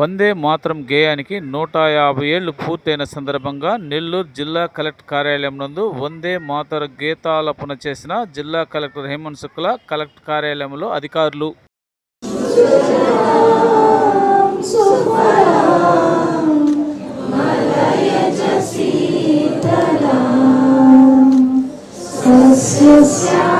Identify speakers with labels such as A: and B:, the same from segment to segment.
A: వందే మాతరం గేయానికి నూట యాభై ఏళ్ళు పూర్తయిన సందర్భంగా నెల్లూరు జిల్లా కలెక్టర్ కార్యాలయం నందు వందే మాతర గీతాలపన చేసిన జిల్లా కలెక్టర్ హేమంత్ శుక్ల కలెక్టర్ కార్యాలయంలో అధికారులు
B: Yeah.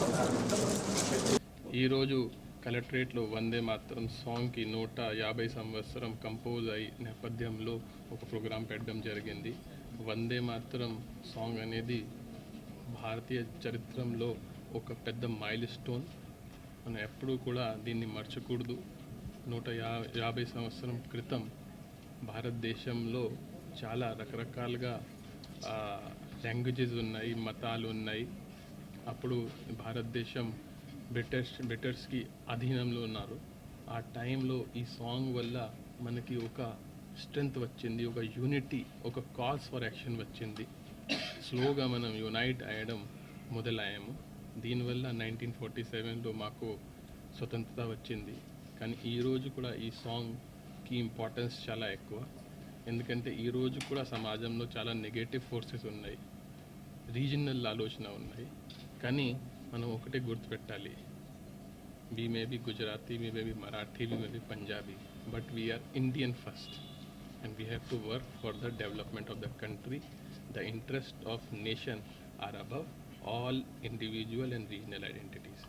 C: ఈరోజు కలెక్టరేట్లో వందే మాత్రం సాంగ్కి నూట యాభై సంవత్సరం కంపోజ్ అయి నేపథ్యంలో ఒక ప్రోగ్రాం పెట్టడం జరిగింది. వందే మాత్రం సాంగ్ అనేది భారతీయ చరిత్రంలో ఒక పెద్ద మైల్ స్టోన్ మనం ఎప్పుడూ కూడా దీన్ని మర్చకూడదు. నూట యా యాభై సంవత్సరం క్రితం భారతదేశంలో చాలా రకరకాలుగా లాంగ్వేజెస్ ఉన్నాయి మతాలు ఉన్నాయి. అప్పుడు భారతదేశం బ్రిటిష్ బెటర్స్కి అధీనంలో ఉన్నారు. ఆ టైంలో ఈ సాంగ్ వల్ల మనకి ఒక స్ట్రెంగ్త్ వచ్చింది ఒక యూనిటీ ఒక కాల్స్ ఫర్ యాక్షన్ వచ్చింది. స్లోగా మనం యునైట్ అయ్యడం మొదలయ్యాము. దీనివల్ల నైన్టీన్ ఫార్టీ సెవెన్లో మాకు స్వతంత్రత వచ్చింది. కానీ ఈరోజు కూడా ఈ సాంగ్కి ఇంపార్టెన్స్ చాలా ఎక్కువ. ఎందుకంటే ఈరోజు కూడా సమాజంలో చాలా నెగటివ్ ఫోర్సెస్ ఉన్నాయి. రీజనల్ ఆలోచన ఉన్నాయి. కానీ మనం ఒకటే గుర్తుపెట్టాలి. we may be Gujarati, we may be Marathi, we may be Punjabi, but we are Indian first. And we have to work for the development of the country. The interests of nation are above all individual and regional identities.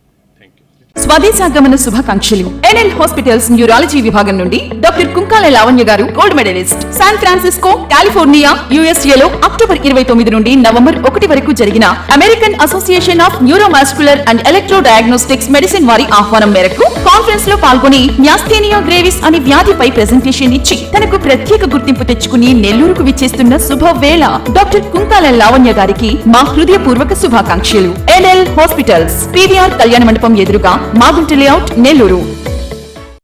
D: స్వదేశాగమన శుభాకాంక్షలు. NL hospitals neurology విభాగం నుండి doctor Kunkala Lavanya garu gold medalist. San Francisco California యుఎస్ఏలో October ఇరవై తొమ్మిది నుండి November ఒకటి వరకు జరిగిన American Association of neuromuscular and electrodiagnostics medicine వారి ఆహ్వానం మేరకు కాన్ఫరెన్స్లో పాల్గొని న్యాస్థేనియా గ్రేవిస్ అనే వ్యాధిపై ప్రెజెంటేషన్ ఇచ్చి తనకు ప్రత్యేక గుర్తింపు తెచ్చుకుని నెల్లూరుకు విచ్చేస్తున్న శుభవేళ డాక్టర్ కుంకాల లావణ్య గారికి మా హృదయపూర్వక శుభాకాంక్షలు. ఎన్ఎల్ హాస్పిటల్స్ పీవీఆర్ కళ్యాణ మండపం ఎదురుగా మాగుంటి లేఅవుట్ నెల్లూరు.